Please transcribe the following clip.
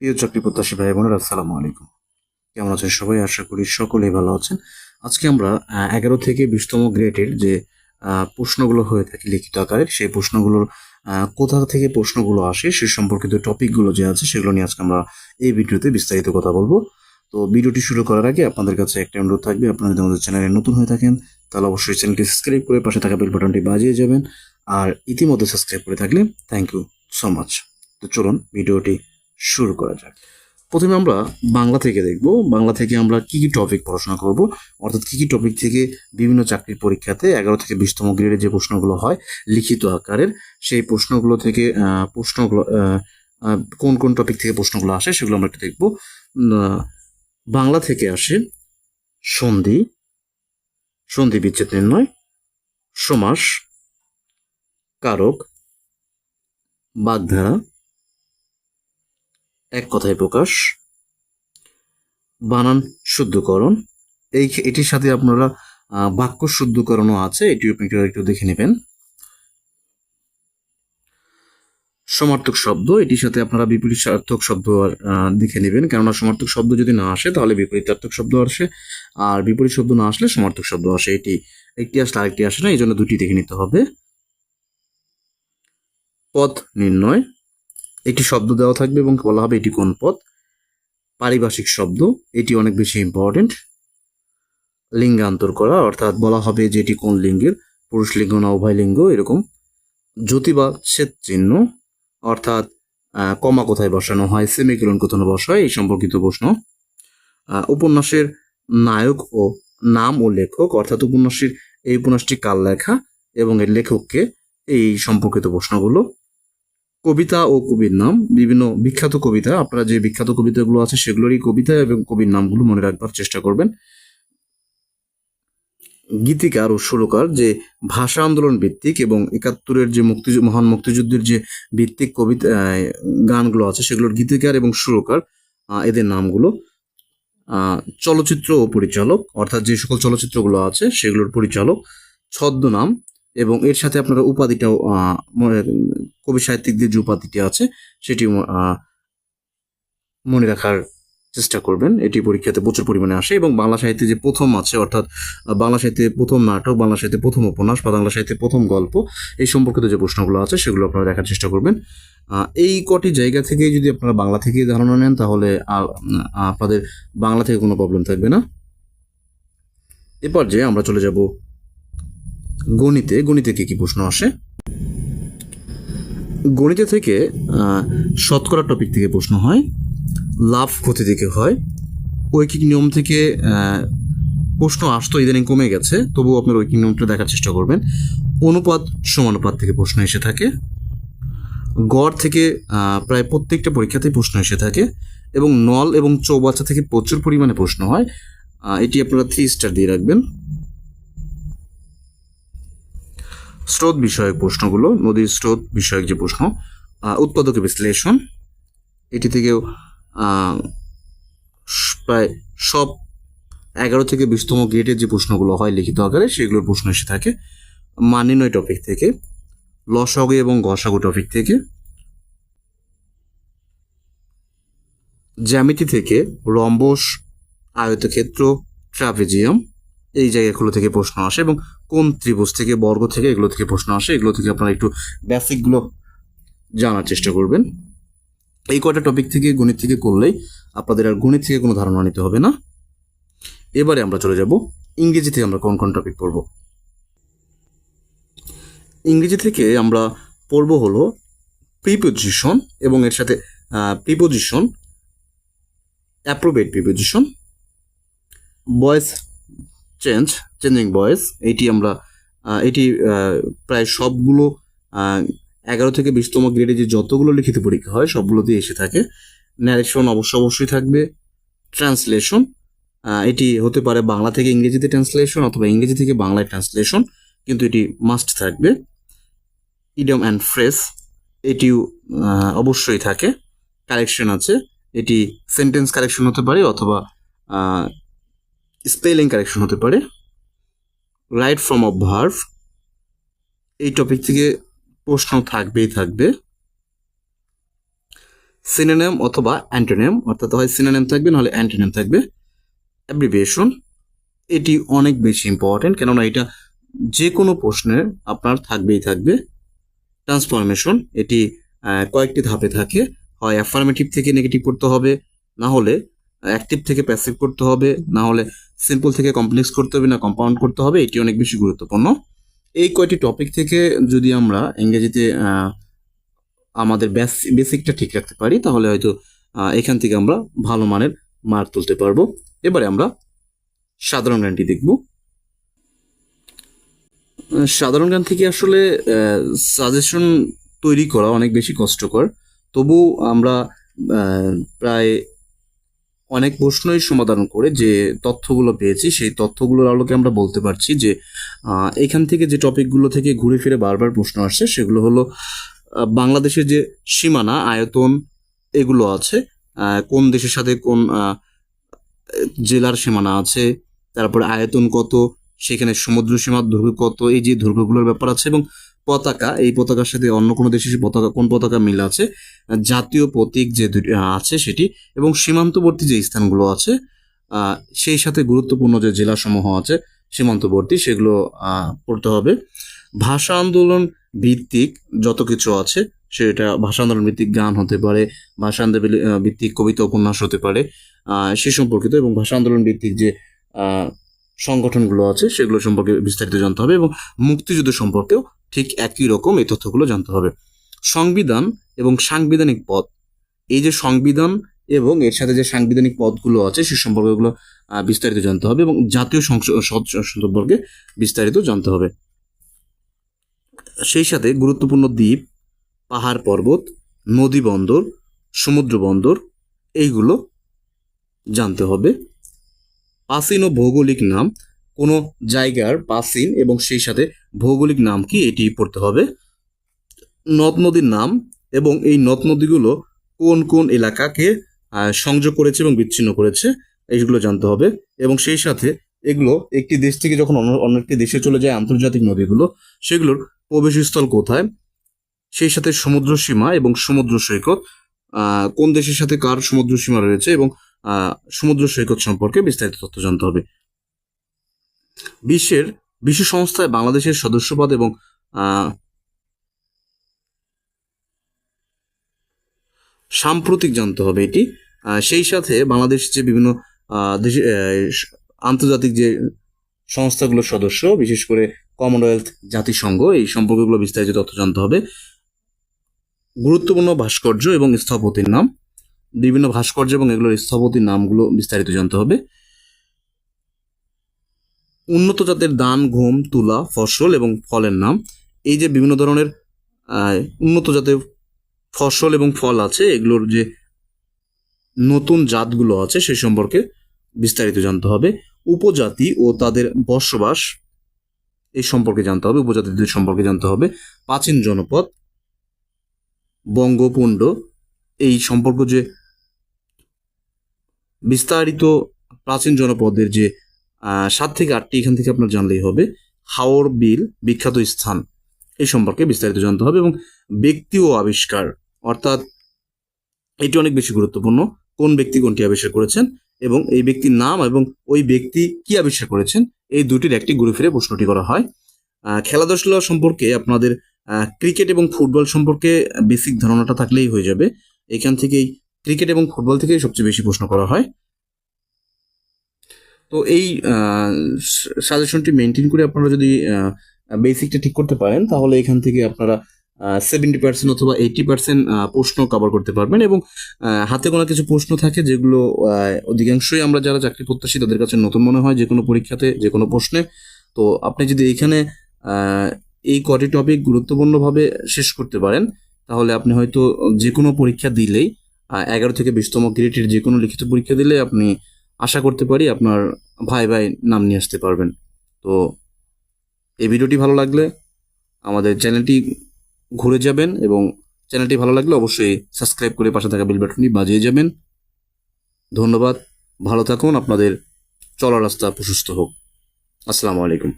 প্রিয় চাকরি প্রত্যাশী ভাই বোনেরা, আসসালামু আলাইকুম। কেমন আছেন সবাই? আশা করি সকলেই ভালো আছেন। আজকে আমরা এগারো থেকে বিশতম গ্রেডের যে প্রশ্নগুলো হয়ে থাকে লিখিত আকারের সেই প্রশ্নগুলোর কোথা থেকে প্রশ্নগুলো আসে, সে সম্পর্কিত টপিকগুলো যে আছে, সেগুলো নিয়ে আজকে আমরা এই ভিডিওতে বিস্তারিত কথা বলব। তো ভিডিওটি শুরু করার আগে আপনাদের কাছে একটা অনুরোধ থাকবে, আপনারা যদি আমাদের চ্যানেলে নতুন হয়ে থাকেন, তাহলে অবশ্যই চ্যানেলটি সাবস্ক্রাইব করে পাশে থাকা বেল বাটনটি বাজিয়ে যাবেন। আর ইতিমধ্যে সাবস্ক্রাইব করে থাকলে থ্যাংক ইউ সো মাচ তো চলুন, ভিডিওটি শুরু করা যাক। প্রথমে আমরা বাংলা থেকে দেখব। বাংলা থেকে আমরা কি কি টপিক পড়াশোনা করব? অর্থাৎ কি কি টপিক থেকে বিভিন্ন চাকরির পরীক্ষাতে এগারো থেকে বিশতম গ্রেডের যে প্রশ্নগুলো হয়, লিখিত আকারের, সেই প্রশ্নগুলো থেকে প্রশ্নগুলো কোন কোন টপিক থেকে প্রশ্নগুলো আসে সেগুলো আমরা একটু দেখব। বাংলা থেকে আসে সন্ধি সন্ধি বিচ্ছেদ নির্ণয়, সমাস, কারক, বাগধারা এক কথায় প্রকাশ। বানান শুদ্ধকরণ। এই এটির সাথে আপনারা বাক্য শুদ্ধকরণও আছে, এটিও আপনি একটু দেখে নেবেন। সমার্থক শব্দ, এটির সাথে আপনারা বিপরীত সার্থক শব্দ দেখে নেবেন। কেননা সমার্থক শব্দ যদি না আসে, তাহলে বিপরীতার্থক শব্দ আসে। আর বিপরীত শব্দ না আসলে সমার্থক শব্দ আসে। এটি একটি আসলে আরেকটি আসে না, এই জন্য দুটি দেখে নিতে হবে। পথ নির্ণয়। একটি শব্দ দেওয়া থাকবে এবং বলা হবে এটি কোন পদ? পারিভাষিক শব্দ, এটি অনেক বেশি ইম্পর্টেন্ট লিঙ্গান্তর করা, অর্থাৎ বলা হবে যে এটি কোন লিঙ্গের, পুরুষ লিঙ্গ না উভয় লিঙ্গ, এরকম। জ্যোতি বা ছেদ চিহ্ন, অর্থাৎ কমা কোথায় বসানো হয় সেমিকোলন কোথায় বসায়, এই সম্পর্কিত প্রশ্ন। উপন্যাসের নায়ক ও নাম ও লেখক, অর্থাৎ উপন্যাসের এই উপন্যাসটি কার লেখা এবং এর লেখককে এই সম্পর্কিত প্রশ্নগুলো কবিতা ও কবির নাম, বিভিন্ন বিখ্যাত কবিতা, আপনারা যে বিখ্যাত কবিতাগুলো আছে সেগুলোরই কবিতা এবং কবির নামগুলো মনে রাখবার চেষ্টা করবেন। গীতিকার ও সুরকার যে ভাষা আন্দোলন ভিত্তিক এবং একাত্তরের যে মুক্তি, মহান মুক্তিযুদ্ধের যে ভিত্তিক কবিতা গানগুলো আছে সেগুলোর গীতিকার এবং সুরকার এদের নামগুলো চলচ্চিত্র ও পরিচালক, অর্থাৎ যে সকল চলচ্চিত্রগুলো আছে সেগুলোর পরিচালক, ছদ্মনাম এবং এর সাথে আপনারা উপাধিটাও কবি সাহিত্যিকদের যে উপাধিটি আছে সেটি মনে রাখার চেষ্টা করবেন। এটি পরীক্ষাতে প্রচুর পরিমাণে আসে এবং বাংলা সাহিত্যে যে প্রথম আছে, অর্থাৎ বাংলা সাহিত্যে প্রথম নাটক, বাংলা সাহিত্যে প্রথম উপন্যাস বা বাংলা সাহিত্যে প্রথম গল্প, এই সম্পর্কিত যে প্রশ্নগুলো আছে, সেগুলো আপনারা দেখার চেষ্টা করবেন। এই কটি জায়গা থেকে যদি আপনারা বাংলা থেকে ধারণা নেন, তাহলে আপনাদের বাংলা থেকে কোনো প্রবলেম থাকবে না। এরপর যে আমরা চলে যাব গণিতে গণিতে কি কি প্রশ্ন আসে? গণিতে থেকে শতকরা টপিক থেকে প্রশ্ন হয়, লাভ ক্ষতি থেকে হয়, ঐকিক নিয়ম থেকে প্রশ্ন আসতো, ইদানিং কমে গেছে, তবুও আপনার ঐকিক নিয়মটা দেখার চেষ্টা করবেন। অনুপাত সমানুপাত থেকে প্রশ্ন এসে থাকে, গড় থেকে প্রায় প্রত্যেকটা পরীক্ষাতেই প্রশ্ন এসে থাকে, এবং নল এবং চৌবাচ্চা থেকে প্রচুর পরিমাণে প্রশ্ন হয় এটি আপনারা থ্রি স্টার দিয়ে রাখবেন। স্রোত বিষয়ক প্রশ্নগুলো, নদীর স্রোত বিষয়ক যে প্রশ্ন উৎপাদক বিশ্লেষণ, এটি থেকেও প্রায় সব এগারো থেকে বিশতম গ্রেডের যে প্রশ্নগুলো হয় লিখিত আকারে, সেগুলোর প্রশ্ন এসে থাকে। মানিনয় টপিক থেকে, লসাগু এবং গসাগু টপিক থেকে, জ্যামিতি থেকে রম্বস, আয়তক্ষেত্র, ট্রাপেজিয়াম, এই জায়গাগুলো থেকে প্রশ্ন আসে এবং কোন ত্রিভুজ থেকে, বর্গ থেকে এগুলো থেকে প্রশ্ন আসে, এগুলো থেকে আপনারা একটু বেসিকগুলো জানার চেষ্টা করবেন। এই কয়টা টপিক থেকে, গণিত থেকে করলেই আপনাদের আর গণিত থেকে কোনো ধারণা নিতে হবে না। এবারে আমরা চলে যাব, ইংরেজি থেকে আমরা কোন কোন টপিক পড়ব? ইংরেজি থেকে আমরা পড়ব হলো প্রিপোজিশন এবং এর সাথে preposition appropriate preposition voice change changing voice এটি আমরা এটি প্রায় সবগুলো এগারো থেকে বিশতম গ্রেডে যে যতগুলো লিখিত পরীক্ষা হয় সবগুলোতেই এসে থাকে। ন্যারেশন অবশ্য অবশ্যই থাকবে। ট্রান্সলেশন এটি হতে পারে বাংলা থেকে ইংরেজিতে ট্রান্সলেশন অথবা ইংরেজি থেকে বাংলায় ট্রান্সলেশন কিন্তু এটি মাস্ট থাকবে। ইডিয়ম অ্যান্ড ফ্রেস এটিও অবশ্যই থাকে। কারেকশন আছে। এটি সেন্টেন্স কারেকশন হতে পারে অথবা স্পেলিং কারেকশন হতে পারে। রাইট ফর্ম অফ ভার্ভ, এই টপিক থেকে প্রশ্ন থাকবেই থাকবে। সিনোনিম অথবা অ্যান্টোনিম, অর্থাৎ হয় সিনোনিম থাকবে, নাহলে অ্যান্টোনিম থাকবে। অ্যাব্রিভিয়েশন, এটি অনেক বেশি ইম্পর্টেন্ট কেননা এটা যে কোনো প্রশ্নের আপনার থাকবেই থাকবে। ট্রান্সফরমেশন, এটি কয়েকটি ধাপে থাকে। হয় অ্যাফার্মেটিভ থেকে নেগেটিভ করতে হবে, না হলে অ্যাক্টিভ থেকে প্যাসিভ করতে হবে না হলে সিম্পল থেকে কমপ্লেক্স করতে হবে না কম্পাউন্ড করতে হবে, এটি অনেক বেশি গুরুত্বপূর্ণ। এই কয়টি টপিক থেকে যদি আমরা ইংরেজিতে আমাদের বেসিকটা ঠিক রাখতে পারি, তাহলে হয়তো এখান থেকে আমরা ভালো মানের মার্ক তুলতে পারব। এবারে আমরা সাধারণ জ্ঞানটি দেখব। সাধারণ জ্ঞান থেকে আসলে সাজেশন তৈরি করা অনেক বেশি কষ্টকর। তবু আমরা প্রায় অনেক প্রশ্নই সমাধান করে যে তথ্যগুলো পেয়েছি, সেই তথ্যগুলোর আলোকে আমরা বলতে পারছি যে এখান থেকে যে টপিকগুলো থেকে ঘুরে ফিরে বারবার প্রশ্ন আসছে সেগুলো হলো বাংলাদেশের যে সীমানা, আয়তন এগুলো আছে কোন দেশের সাথে কোন জেলার সীমানা আছে, তারপরে আয়তন কত, সেখানে সমুদ্র সীমার দৈর্ঘ্য কত, এই যে দৈর্ঘ্যগুলোর ব্যাপার আছে এবং পতাকা, এই পতাকার সাথে অন্য কোনো দেশের পতাকা, কোন পতাকা মিল আছে? জাতীয় প্রতীক যে আছে সেটি এবং সীমান্তবর্তী যে স্থানগুলো আছে সেই সাথে গুরুত্বপূর্ণ যে জেলাসমূহ আছে সীমান্তবর্তী, সেগুলো পড়তে হবে। ভাষা আন্দোলন ভিত্তিক যত কিছু আছে, সেটা ভাষা আন্দোলন ভিত্তিক গান হতে পারে, ভাষা আন্দোলন ভিত্তিক কবিতা উপন্যাস হতে পারে সে সম্পর্কিত এবং ভাষা আন্দোলন ভিত্তিক যে সংগঠনগুলো আছে, সেগুলো সম্পর্কে বিস্তারিত জানতে হবে এবং মুক্তিযুদ্ধ সম্পর্কেও ঠিক একই রকম এই তথ্যগুলো জানতে হবে। সংবিধান এবং সাংবিধানিক পদ এই যে সংবিধান এবং এর সাথে যে সাংবিধানিক পদগুলো আছে, সে সম্পর্কে এগুলো বিস্তারিত জানতে হবে এবং জাতীয় সংসদ সম্পর্কে বিস্তারিত জানতে হবে। সেই সাথে গুরুত্বপূর্ণ দ্বীপ, পাহাড় পর্বত, নদী বন্দর, সমুদ্র বন্দর, এইগুলো জানতে হবে। প্রাচীন ও ভৌগোলিক নাম কোনো জায়গার প্রাচীন এবং সেই সাথে ভৌগোলিক নাম কি এটি পড়তে হবে। নদ নদীর নাম এবং এই নদ নদীগুলো কোন কোন এলাকাকে সংযোগ করেছে এবং বিচ্ছিন্ন করেছে, এইগুলো জানতে হবে। এবং সেই সাথে এগুলো একটি দেশ থেকে যখন অন্য একটি দেশে চলে যায় আন্তর্জাতিক নদীগুলো, সেগুলোর প্রবেশস্থল কোথায়? সেই সাথে সমুদ্র সীমা এবং সমুদ্র সৈকত কোন দেশের সাথে কার সমুদ্র সীমা রয়েছে এবং সমুদ্র সৈকত সম্পর্কে বিস্তারিত তথ্য জানতে হবে। বিশ্বের বিশ্ব সংস্থায় বাংলাদেশের সদস্যপদ এবং সাম্প্রতিক জানতে হবে এটি সেই সাথে বাংলাদেশ যে বিভিন্ন আন্তর্জাতিক যে সংস্থাগুলোর সদস্য, বিশেষ করে কমনওয়েলথ জাতিসংঘ, এই সম্পর্কগুলো বিস্তারিত তথ্য জানতে হবে। গুরুত্বপূর্ণ ভাস্কর্য এবং স্থপতির নাম, বিভিন্ন ভাস্কর্য এবং এগুলোর স্থপতির নামগুলো বিস্তারিত জানতে হবে। উন্নত জাতের ধান, গম, তুলা, ফসল এবং ফলের নাম। এই যে বিভিন্ন ধরনের উন্নত জাতের ফসল এবং ফল আছে, এগুলোর যে নতুন জাতগুলো আছে, সে সম্পর্কে বিস্তারিত জানতে হবে। উপজাতি ও তাদের বসবাস, এই সম্পর্কে জানতে হবে, উপজাতিদের সম্পর্কে জানতে হবে। প্রাচীন জনপদ, বঙ্গপুণ্ড, এই সম্পর্ক যে বিস্তারিত প্রাচীন জনপদের যে সাত থেকে আটটি এখান থেকে আপনার জানলেই হবে। হাওর বিল বিখ্যাত স্থান, এই সম্পর্কে বিস্তারিত জানতে হবে এবং ব্যক্তি ও আবিষ্কার, অর্থাৎ এটি অনেক বেশি গুরুত্বপূর্ণ, কোন ব্যক্তি কোনটি আবিষ্কার করেছেন এবং এই ব্যক্তির নাম এবং ওই ব্যক্তি কি আবিষ্কার করেছেন, এই দুটির একটি ঘুরে ফিরে প্রশ্নটি করা হয়। খেলাধুলা সম্পর্কে আপনাদের ক্রিকেট এবং ফুটবল সম্পর্কে বেসিক ধারণাটা থাকলেই হয়ে যাবে। এখান থেকেই ক্রিকেট এবং ফুটবল থেকেই সবচেয়ে বেশি প্রশ্ন করা হয়। তো এই সাজেশনটি মেনটেন করে আপনারা যদি বেসিকটা ঠিক করতে পারেন, তাহলে এখান থেকে আপনারা সেভেন্টি পার্সেন্ট অথবা এইটি পার্সেন্ট প্রশ্ন কভার করতে পারবেন এবং হাতে গোনা কিছু প্রশ্ন থাকে যেগুলো অধিকাংশই আমরা যারা চাকরি প্রত্যাশী তাদের কাছে নতুন মনে হয় যে কোনো পরীক্ষাতে যে কোনো প্রশ্নে। তো আপনি যদি এইখানে এই কটি টপিক গুরুত্বপূর্ণভাবে শেষ করতে পারেন, তাহলে আপনি হয়তো যে কোনো পরীক্ষা দিলেই এগারো থেকে বিশতম গ্রেডের যে কোনো লিখিত পরীক্ষা দিলে আপনি আশা করতে পারি আপনার ভাই ভাই নাম নিয়ে আসতে পারবেন। তো এই ভিডিওটি ভালো লাগলে আমাদের চ্যানেলটি ঘুরে যাবেন এবং চ্যানেলটি ভালো লাগলে অবশ্যই সাবস্ক্রাইব করে পাশে থাকা বেল বাটনটি বাজিয়ে যাবেন। ধন্যবাদ, ভালো থাকুন, আপনাদের চলার রাস্তা প্রশস্ত হোক। আসসালামু আলাইকুম।